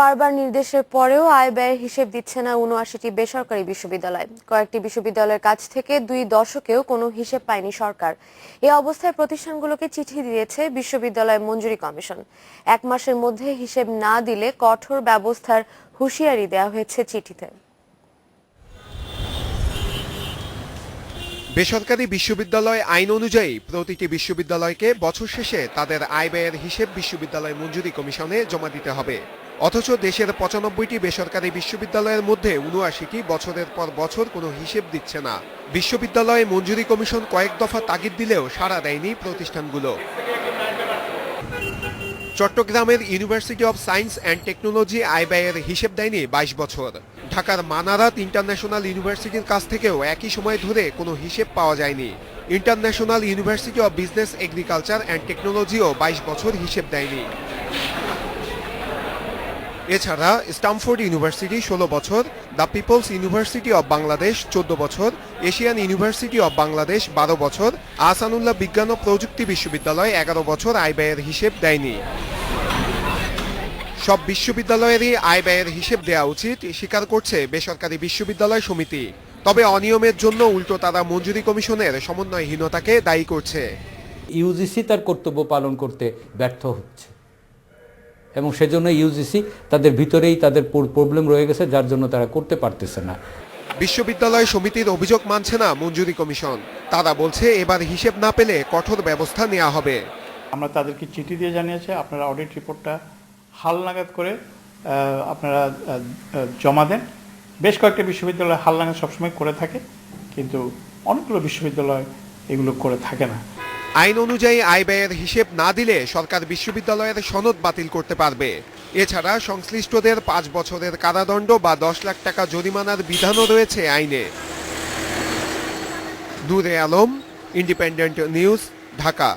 বারবার নির্দেশের পরেও আয় ব্যয়ের হিসেব দিচ্ছে না উনআশিটি বেসরকারি বিশ্ববিদ্যালয়। কয়েকটি বিশ্ববিদ্যালয়ের কাছ থেকে দুই দশকেও কোনো হিসেব পায়নি সরকার। এ অবস্থায় প্রতিষ্ঠানগুলোকে চিঠি দিয়েছে বিশ্ববিদ্যালয় মঞ্জুরি কমিশন। এক মাসের মধ্যে হিসেব না দিলে কঠোর ব্যবস্থার হুঁশিয়ারি দেওয়া হয়েছে চিঠিতে। বেসরকারি বিশ্ববিদ্যালয় আইন অনুযায়ী প্রতিটি বিশ্ববিদ্যালয়কে বছর শেষে তাদের আয় ব্যয়ের হিসেব বিশ্ববিদ্যালয় মঞ্জুরি কমিশনে জমা দিতে হবে। অথচ দেশের পঁচানব্বইটি বেসরকারি বিশ্ববিদ্যালয়ের মধ্যে উনআশিটি বছরের পর বছর কোনো হিসেব দিচ্ছে না। বিশ্ববিদ্যালয়ে মঞ্জুরি কমিশন কয়েক দফা তাগিদ দিলেও সাড়া দেয়নি প্রতিষ্ঠানগুলো। চট্টগ্রামের university of science and technology আয় ব্যয়ের হিসেব দেয়নি বাইশ বছর। ঢাকার মানারাত ইন্টারন্যাশনাল ইউনিভার্সিটির কাছ থেকেও একই সময় ধরে কোনো হিসেব পাওয়া যায়নি। International university of business, agriculture and টেকনোলজিও বাইশ বছর হিসেব দেয়নি। এছাড়া স্টামফোর্ড ইউনিভার্সিটি ষোলো বছর, the people's university of Bangladesh চোদ্দ বছর, এশিয়ান ইউনিভার্সিটি অব বাংলাদেশ বারো বছর, আহসানুল্লাহ বিজ্ঞান ও প্রযুক্তি বিশ্ববিদ্যালয় এগারো বছর আয় ব্যয়ের হিসেব দেয়নি। সব বিশ্ববিদ্যালয়েরই আয় ব্যয়ের হিসেব দেওয়া উচিত, স্বীকার করছে বেসরকারি বিশ্ববিদ্যালয় সমিতি। তবে অনিয়মের জন্য উল্টো তারা মঞ্জুরি কমিশনের সমন্বয়হীনতাকে দায়ী করছে। ইউজিসি তার কর্তব্য পালন করতে ব্যর্থ হচ্ছে। এবং সেজন্য ইউজিসি তাদের ভিতরেই তাদের প্রবলেম রয়ে গেছে যার জন্য তারা করতে পারতেছে না। বিশ্ববিদ্যালয় সমিতির অভিযোগ মানছে না মঞ্জুরি কমিশন। তারা বলছে এবার হিসেব না পেলে কঠোর ব্যবস্থা নেওয়া হবে। আমরা তাদেরকে চিঠি দিয়ে জানিয়েছি আপনারা অডিট রিপোর্টটা হালনাগাদ করে আপনারা জমা দেন। বেশ কয়েকটা বিশ্ববিদ্যালয় হালনাগাদ সবসময় করে থাকে কিন্তু অনেকগুলো বিশ্ববিদ্যালয় এগুলো করে থাকে না। আইন অনুযায়ী আয় ব্যয়ের হিসেব না দিলে সরকার বিশ্ববিদ্যালয়ের সনদ বাতিল করতে পারবে। এছাড়া সংশ্লিষ্টদের পাঁচ বছরের কারাদণ্ড বা দশ লাখ টাকা জরিমানার বিধানও রয়েছে আইনে। Nure Alam Independent News Dhaka.